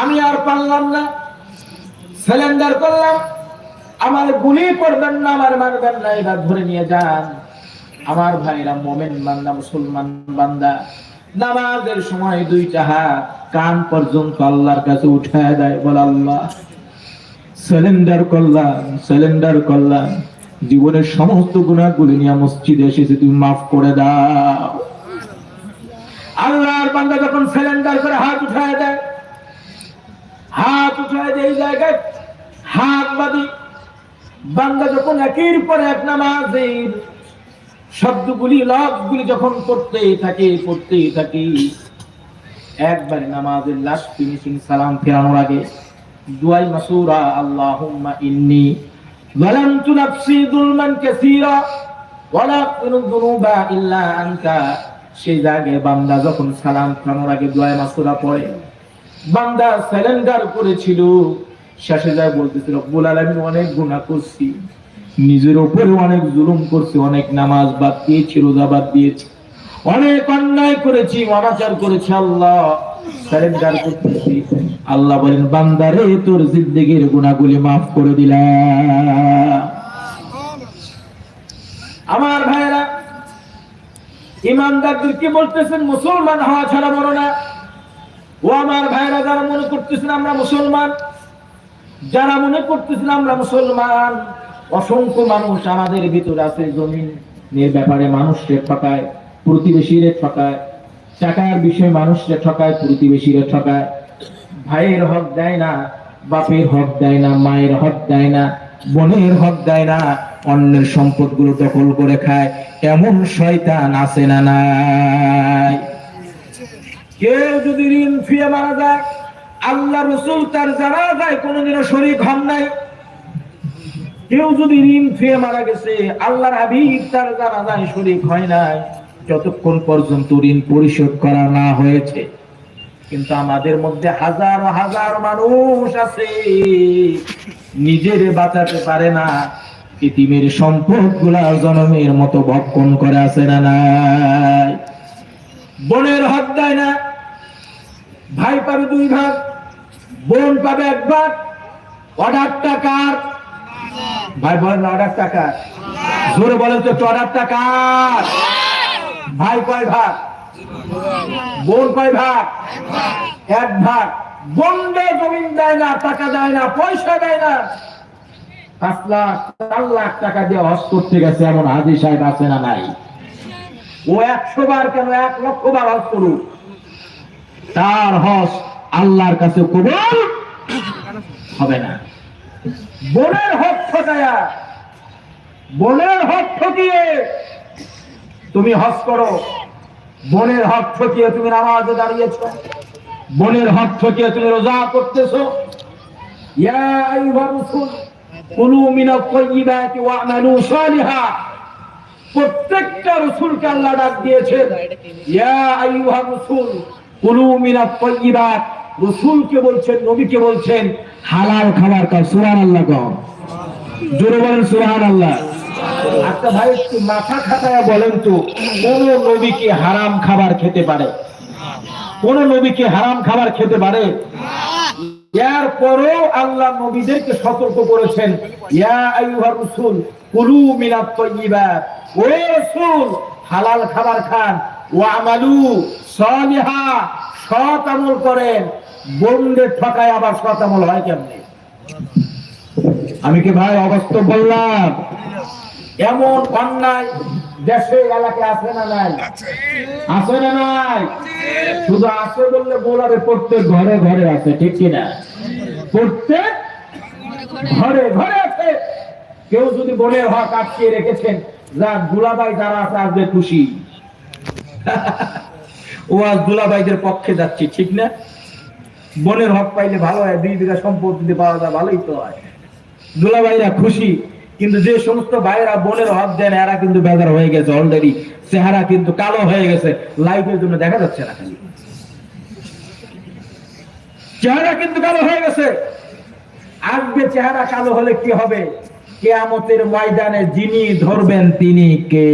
আমি আর পারলাম না। সিলিন্ডার করলাম। আমার গুলি করবেন না, আমার মারবেন না, এবার ধরে নিয়ে যান। আমার ভাইরা মোমেন বান্দা, মুসলমান বান্দা, নামাজের সময় দুইটা হাত কান পর্যন্ত আল্লাহর কাছে উঠায় দেয়, বল আল্লাহ, সিলিন্ডার করলাম সিলিন্ডার করলাম। জীবনের সমস্ত গুণাগুলি নিয়ে মসজিদে এসেছে, তুমি মাফ করে দাও। আল্লাহর বান্দা যখন সিলিন্ডার করে হাত উঠায় দেয় হাত উঠায় দেয় এই জায়গায় হাত বাঁধি বান্দা যখন একের পর এক নামাজের শব্দগুলি লফগুলি যখন পড়তেই থাকে পড়তেই থাকে একবারে নামাজের লাস্ট ফিনিশিং সালাম ফেরানোর আগে দুয়াই মাসুরা আল্লাহুম্মা ইন্নি ظلمت نفسي ظلما كثيرا ولا أغفر الذنوب إلا أنت সেই জায়গায় বান্দা যখন সালাম ফেরানোর আগে দুয়াই মাসুরা পড়ে বান্দা সারেন্ডার করেছিল। শেষে যায় বলতেছিল, রব্বুল আলামিন অনেক গুনাহ করছি। নিজের উপরে অনেক জুলুম করছি, অনেক নামাজ বাদ দিয়েছি, রোজা বাদ দিয়েছি। অনেক অন্যায় করেছি, অনাচার করেছি, আল্লাহ সারেন্ডার করতেছি। আল্লাহ বলেন বান্দারে তোর জিন্দেগির গুনাহগুলি মাফ করে দিলাম আমার ভাইরা ইমানদারদেরকে বলতেছেন, মুসলমান হওয়া ছাড়া মরো না। ও আমার ভাইরা যারা মনে করতেছেন আমরা মুসলমান, যারা মনে করতেছেন আমরা মুসলমান, অসংখ্য মানুষ আমাদের ভিতরে আছে জমিন নিয়ে ব্যাপারে মানুষকে ঠকায়, প্রতিবেশীরে ঠকায়, টাকার বিষয়ে মানুষকে ঠকায়, প্রতিবেশীরে ঠকায়। ভাইয়ের হক দেয় না, বাপের হক দেয় না, মায়ের হক দেয় না, বোনের হক দেয় না, অন্যের সম্পদগুলো দখল করে খায়। এমন শয়তান আছে না নাই? কেউ যদি ঋণ ফিরে মারা যায়, আল্লাহ রসুল তার জানা যায় কোনোদিনও শরীর হন নাই। কেউ যদি ঋণ ফিরে মারা গেছে, আল্লাহর হাবিব তার জানা যায় শরীর হয় নাই। যতক্ষণ পর্যন্ত ঋণ পরিশোধ করা না হয়েছে। কিন্তু আমাদের মধ্যে হাজার হাজার মানুষ আছে, নিজের বাঁচাতে পারে না। ইতিমের সম্পদগুলা জনমের মতো ভক্ষণ করে আছে না নাই। বোনের হক দেয় না। ভাই পাবে দুই ভাগ, বোন পাবে এক ভাগ। অর্ডার টাকার ভাই বলেন অর্ডার টাকা। জোরে বলেন তো একটু, অর্ডার টাকার ভাই কয় ভাগ? বোন কয় ভাগ? এক ভাগ। বন্ডে জমিন দেয় না, টাকা দেয় না, পয়সা দেয় না। পাঁচ লাখ, চার লাখ টাকা দিয়ে হজ করতে গেছে, এমন হাজি সাহেব আছে না নাই? ও একশো বার কেন এক লক্ষ বার হজ করুক? তার হজ আল্লাহর কাছে কবল হবে না। বোনের হক ঠকায়া বোনের হক ঠকিয়ে তুমি হজ করো। বোনের হক ঠকিয়ে তুমি নামাজে দাঁড়িয়েছ। বোনের হক ঠকিয়ে তুমি রোজা করতেছো। প্রত্যেকটা রাসূলকে আল্লাহ ডাক দিয়েছেন। কুলু মিনাত তাইয়্যিবাত রাসূলকে বলছেন, নবীকে বলছেন, হালাল খাবার খাও, সুবহানাল্লাহ কও জোরে বলেন সুবহানাল্লাহ। আচ্ছা ভাই, একটু মাথা খাটায়া বলেন তো, কোন নবী কি হারাম খাবার খেতে পারে? কোন নবী কি হারাম খাবার খেতে পারে? এর পরেও আল্লাহ নবীদেরকে সতর্ক করেছেন, ইয়া আইয়ুহার রাসূল, কুলু মিনাত তাইয়্যিবাত ও রাসূল, হালাল খাবার খান। ওয়া আমালু সালিহা সৎ আমল করেন। বন্ধে ঠকায় আবার সৎ আমল হয় কেমনে? আমি কি ভাই অবাস্তব বললাম? এমন অন্যায় দেশে, এলাকায় আছে না নাই? আছে না নাই? শুধু আছে বললে বলারে প্রত্যেক ঘরে ঘরে আছে, ঠিক কিনা? প্রত্যেক ঘরে ঘরে আছে। কেউ যদি বোনের হক আটকিয়ে রেখেছেন যা দুলাবাই যারা আছে আজকে খুশি। ও আজ দুলাবাইদের পক্ষে যাচ্ছে, ঠিক না? বোনের হক পাইলে ভালো হয়, দুই বিঘা সম্পত্তি পাওয়া যায়, ভালোই তো হয়। দুলাভাইরা খুশি, কিন্তু যে সমস্ত ভাইরা বোনের হক দেন এরা কিন্তু বেজার হয়ে গেছে অলরেডি চেহারা কিন্তু কালো হয়ে গেছে লাইটের জন্য দেখা যাচ্ছে না খালি। চেহারা কিন্তু কালো হয়ে গেছে। আসবে চেহারা কালো হলে কি হবে? কেয়ামতের ময়দানে যিনি ধরবেন তিনি কে?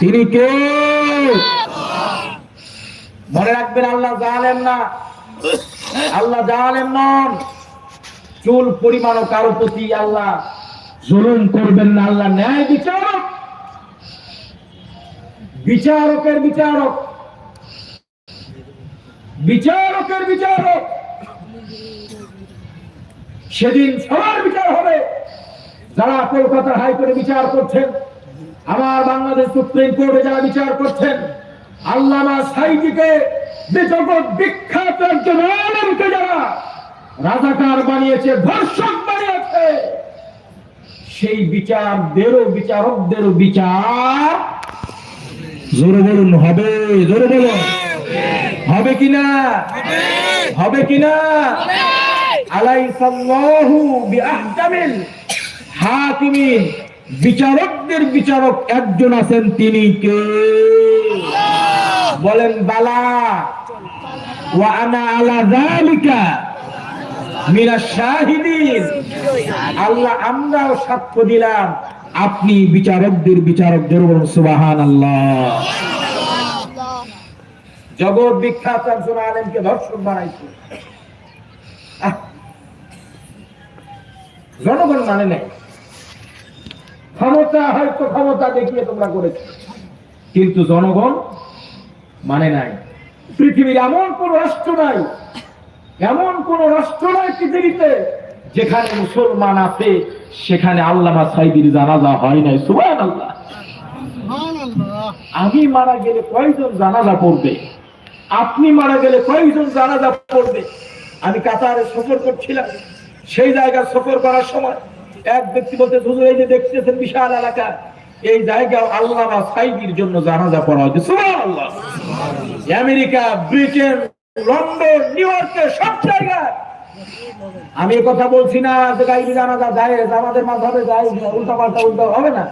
তিনি কে? মনে রাখবেন আল্লাহ জানেন না। আল্লাহ জানেন নন। চুল পরিমাণও কারও প্রতি আল্লাহ জুলুম করবেন না, আল্লাহ ন্যায় বিচারক। বিচারকের বিচারক। বিচারকের বিচারক। সেদিন সবার বিচার হবে। যারা কলকাতার হাইকোর্টে বিচার করছেন আমার বাংলাদেশ সুপ্রিম কোর্টে যারা বিচার করছেন, আল্লামা সাইদিকে জগৎ বিখ্যাত একজন আলমকে যারা রাজাকার বানিয়েছে, ধর্ষক বানিয়েছে, সেই বিচারদেরও বিচারকদেরও বিচার জোরে বলুন, হবে, জোরে বলুন। হবে কিনা? হবে কিনা? আলাইসাল্লাহু বিআহকামিল হাকিমিন। বিচারকদের বিচারক একজন আছেন তিনি কে? বলেন, বালা। ওয়া শাহিদিন। আল্লাহ আমরাও সাক্ষ্য দিলাম, আপনি বিচারকদের বিচারক জোরে বলুন, সুবহানাল্লাহ। জগৎ বিখ্যাত একজন আলেমকে ধর্ষক বানাইছে। জনগণ মানে নাই। ক্ষমতা হয়তো ক্ষমতা দেখিয়ে তোমরা করেছ। কিন্তু জনগণ মানে নাই। পৃথিবীর এমন কোন রাষ্ট্র নাই এমন কোন রাষ্ট্র নাই পৃথিবীতে যেখানে মুসলমান আছে সেখানে আল্লামা সাইদির জানাজা হয় নাই। সুবান আল্লাহ আমি মারা গেলে কয়জন জানাজা পড়বে? আপনি মারা গেলে কয়জন জানাজা পড়বে? আমি কাতারে সফর করছিলাম। সেই জায়গা সফর করার সময় এক ব্যক্তি বলতে হুজুর, এই যে দেখতেছেন বিশাল এলাকা, এই জায়গা আল্লামা সাইদির জন্য জানাজা পড়া হয়েছে। আমেরিকা, ব্রিটেন, লন্ডন, নিউ ইয়র্কে, সব জায়গায়। আমি কথা বলছি না যে গাইবি জানাজা যায় আমাদের মাঝাবে যায় উল্টা পাল্টা উল্টা হবে না।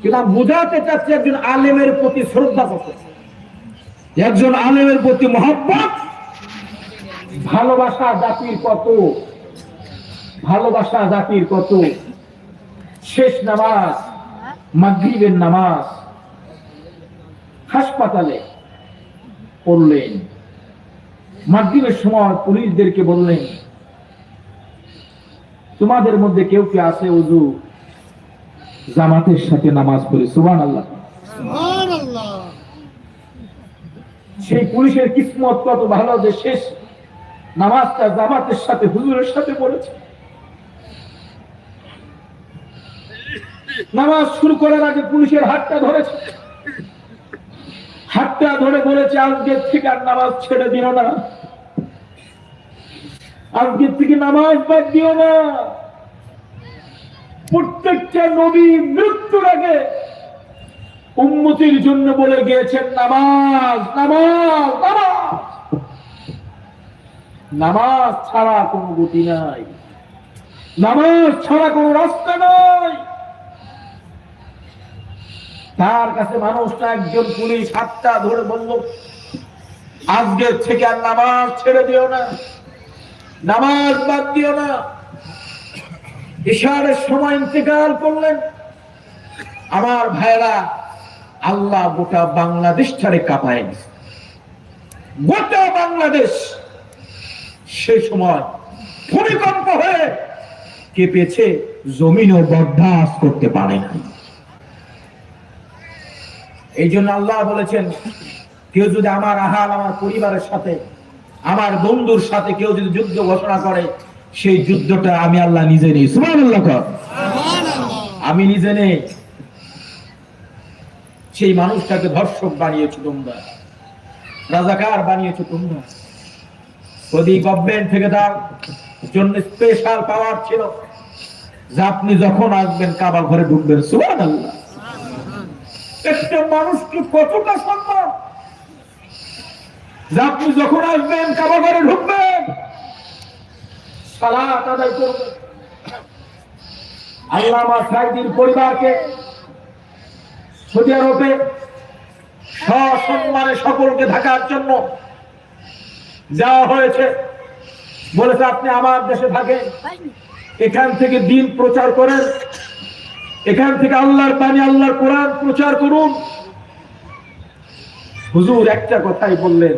কিন্তু আমি বুঝাতে চাচ্ছি একজন আলেমের প্রতি শ্রদ্ধা কত? একজন আলেমের প্রতি মহব্বত? ভালোবাসা জাতির কত? ভালোবাসা জাতির কত? শেষ নামাজ মাগরিবের নামাজ হাসপাতালে পড়লেন। মাগরিবের সময় পুলিশদেরকে বললেন তোমাদের মধ্যে কেউ কি আছে উজু? জামাতের সাথে নামাজ পড়ে। সুবান আল্লাহ সেই পুলিশের কিসমত কত ভালো যে শেষ নামাজটা জামাতের সাথে হুজুরের সাথে পড়েছে। নামাজ শুরু করার আগে পুলিশের হাতটা ধরেছে। হাতটা ধরে বলেছে, আজকের থেকে আর নামাজ ছেড়ে দিও না। আজকের থেকে নামাজ বাদ দিও না। প্রত্যেকটা নবী মৃত্যুর আগে উন্নতির জন্য বলে গিয়েছেন, নামাজ নামাজ নামাজ। নামাজ ছাড়া কোনো গতি নাই। নামাজ ছাড়া কোনো রাস্তা নাই। তার কাছে মানুষটা একজন পুলিশ হাতটা ধরে বলল আজকের থেকে আর নামাজ ছেড়ে দিও না, নামাজ বাদ দিও না। ইশারের সময় ইন্তেকাল করলেন। আমার ভাইরা আল্লাহ গোটা বাংলাদেশ ছাড়ে কাঁপায় গোটা বাংলাদেশ সে সময় ভূমিকম্প হয়ে কেঁপেছে, জমিনও বরদাস্ত করতে পারে না এই জন্য আল্লাহ বলেছেন কেউ যদি আমার আহাল আমার পরিবারের সাথে আমার বন্ধুর সাথে কেউ যদি যুদ্ধ ঘোষণা করে সেই যুদ্ধটা আমি আল্লাহ নিজে নেই। আমি নিজে নেই। সেই মানুষটাকে ধর্ষক বানিয়েছো তোমরা। রাজাকার বানিয়েছো তোমরা। যদি গভর্নমেন্ট থেকে তার জন্য স্পেশাল পাওয়ার ছিল। যে আপনি যখন আসবেন কাবার ঘরে ঢুকবেন। সুবান আল্লাহ একটা মানুষকে কতটা সম্মান? যে আপনি যখন আসবেন কাবা ঘরে ঢুকবেন, সালাত আদায় করবেন। আল্লামা সাইদির পরিবারকে সৌদি আরবে সসম্মানে সকলকে থাকার জন্য যাওয়া হয়েছে। বলেছে, আপনি আমার দেশে থাকেন, এখান থেকে দিন প্রচার করেন। এখান থেকে আল্লাহর পানি আল্লাহর কোরআন প্রচার করুন। হুজুর, একটা কথাই বললেন,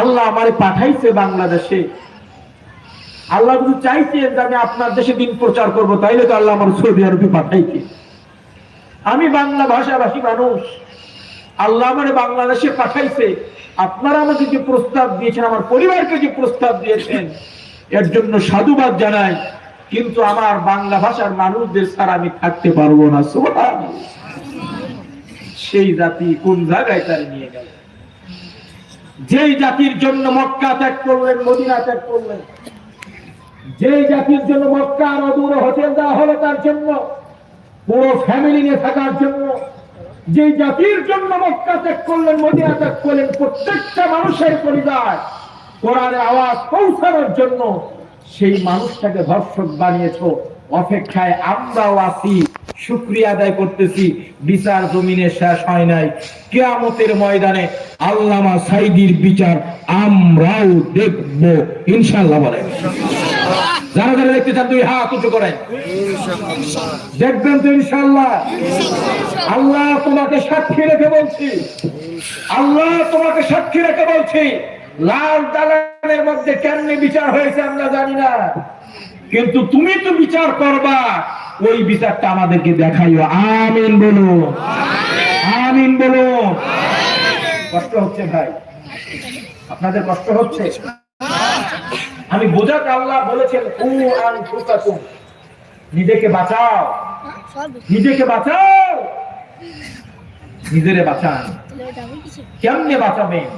আল্লাহ আমারে পাঠাইছে বাংলাদেশে। আল্লাহ যদি চাইছেন যে আমি আপনার দেশে দিন প্রচার করব, তাইলে তো আল্লাহ আমার সৌদি আরবে পাঠাইছে আমি বাংলা ভাষাভাষী মানুষ। আল্লাহ আমার বাংলাদেশে পাঠাইছে। আপনারা আমাকে যে প্রস্তাব দিয়েছেন, আমার পরিবারকে যে প্রস্তাব দিয়েছেন, এর জন্য সাধুবাদ জানাই। কিন্তু আমার বাংলা ভাষার মানুষদের ছাড়া আমি থাকতে পারব না। সেই জাতি কোন জায়গায় তারা নিয়ে গেল যেই জাতির জন্য মক্কা ত্যাগ করলেন, মদিনা ত্যাগ করলেন, যেই জাতির জন্য মক্কা আরও দূরে হোটেল দেওয়া হলো তার জন্য, পুরো ফ্যামিলি নিয়ে থাকার জন্য যে জাতির জন্য মক্কা ত্যাগ করলেন, মদিনা ত্যাগ করলেন, প্রত্যেকটা মানুষের পরিবার কোরআনের আওয়াজ পৌঁছানোর জন্য সেই মানুষটাকে ধর্ষক বানিয়েছো। অপেক্ষায় আমরাও আছি, শুক্রিয়া আদায় করতেছি। বিচার জমিনে শেষ হয় নাই। কেয়ামতের ময়দানে আল্লামা সাইদির বিচার আমরাও দেখব। ইনশাল্লাহ বলেন। যারা যারা দেখতে চান, দুই হাত উঁচু করেন। দেখবেন তো ইনশাল্লাহ আল্লাহ তোমাকে সাক্ষী রেখে বলছি। আল্লাহ তোমাকে সাক্ষী রেখে বলছি। লাল দালানের মধ্যে কেমনি বিচার হয়েছে আমরা জানি না। কিন্তু তুমি তো বিচার করবা, ওই বিচারটা আমাদেরকে দেখাইও। আমিন বলুন আমিন বলুন কষ্ট হচ্ছে ভাই। আপনাদের কষ্ট হচ্ছে? আমি বোঝাতে আল্লাহ বলেছেন, উ আনফুসাকুম, নিজেকে বাঁচাও। নিজেকে বাঁচাও। নিজেরে বাঁচান। কেমনে বাঁচাবেন?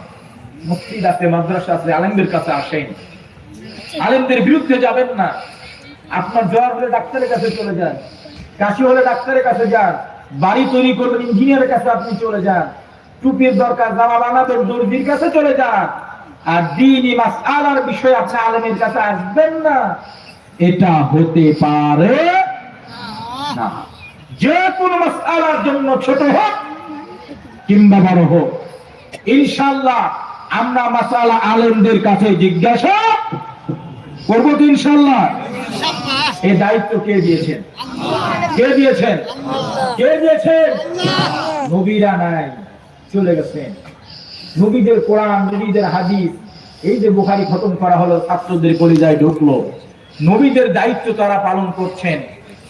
মসজিদ আছে, মাদ্রাসা আছে, আলেমদের কাছে আসেন। আলেমদের বিরুদ্ধে যাবেন না। আপনার জ্বর হলে ডাক্তারের কাছে চলে যান। কাশি হলে ডাক্তারের কাছে যান। বাড়ি তৈরি করবেন, ইঞ্জিনিয়ারের কাছে আপনি চলে যান। টুপির দরকার, জামা বানাবেন দর্জির কাছে চলে যান। আর দিনই মাস আলার বিষয়ে আপনি আলেমের কাছে আসবেন না। এটা হতে পারে না। যে কোনো মাসআলার জন্য ছোট হোক কিংবা বড় হোক ইনশাল্লাহ আমরা মাসালা আলেমদের কাছে জিজ্ঞাসা করব ইনশাল্লাহ? এই দায়িত্ব কে দিয়েছেন? কে দিয়েছেন? কে দিয়েছেন? নবীরা নাই, চলে গেছেন। নবীদের কোরআন, নবীদের হাদিস, এই যে বুখারি খতম করা হলো, ছাত্রদের কলিজায় ঢুকলো। নবীদের দায়িত্ব তারা পালন করছেন।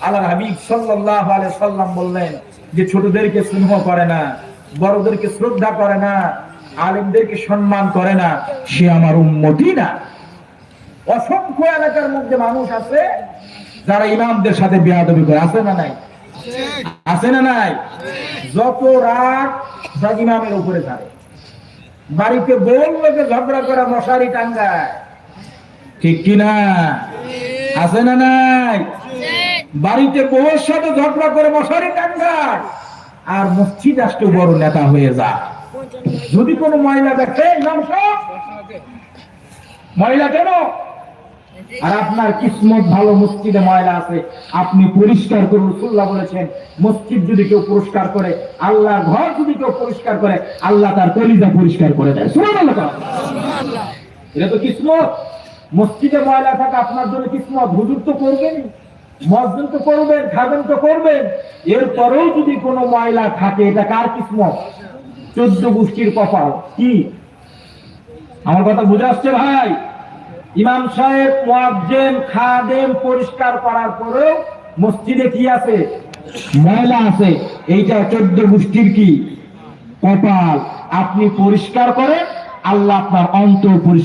আল্লাহ হাবিব সাল্লাল্লাহু আলাইহি সাল্লাম বললেন যে, ছোটদেরকে স্নেহ করে না, বড়দেরকে শ্রদ্ধা করে না আলেমদেরকে সম্মান করে না, সে আমার উম্মতি না। অসংখ্য এলাকার মধ্যে মানুষ আছে যারা ইমামদের সাথে বেয়াদবি করে। আছে না নাই? আছে না নাই? যত রাগ সব ইমামের উপরে থাকে বাড়িতে বউ লোকে ঝগড়া করে মশারি টাঙ্গায়। ঠিক কিনা আছে না নাই? বাড়িতে বউয়ের সাথে ঝগড়া করে মশারি টাঙ্গায়। আর মসজিদ আসতে বড় নেতা হয়ে যায়। যদি কোনো মহিলা দেখে মহিলা কেন? আর আপনার কিসমত ভালো মসজিদে ময়লা আছে আপনি পরিষ্কার করুন রসুল্লাহ বলেছেন মসজিদ যদি কেউ পরিষ্কার করে আল্লাহ ঘর যদি কেউ পরিষ্কার করে আল্লাহ তার কলিজা পরিষ্কার করে দেয়। সুবহানাল্লাহ এটা তো কিসমত। মসজিদে ময়লা থাকা আপনার জন্য কিসমত। হুজুর তো করবেন মসজিদ তো করবেন খাবেন তো করবেন। এরপরেও যদি কোনো ময়লা থাকে এটা কার কিসমত? চোদ্দ গোষ্ঠীর কপাল। কি? আমার কথা বুঝে আসছে ভাই? ইমাম সাহেব মোয়াজ্জেম খাদেম পরিষ্কার করার পরেও মসজিদে কি আছে? ময়লা আছে। এইটা চোদ্দ গোষ্ঠীর কি? কপাল। আপনি পরিষ্কার করেন, আল্লাহ আপনার অন্তর পরিষ্কার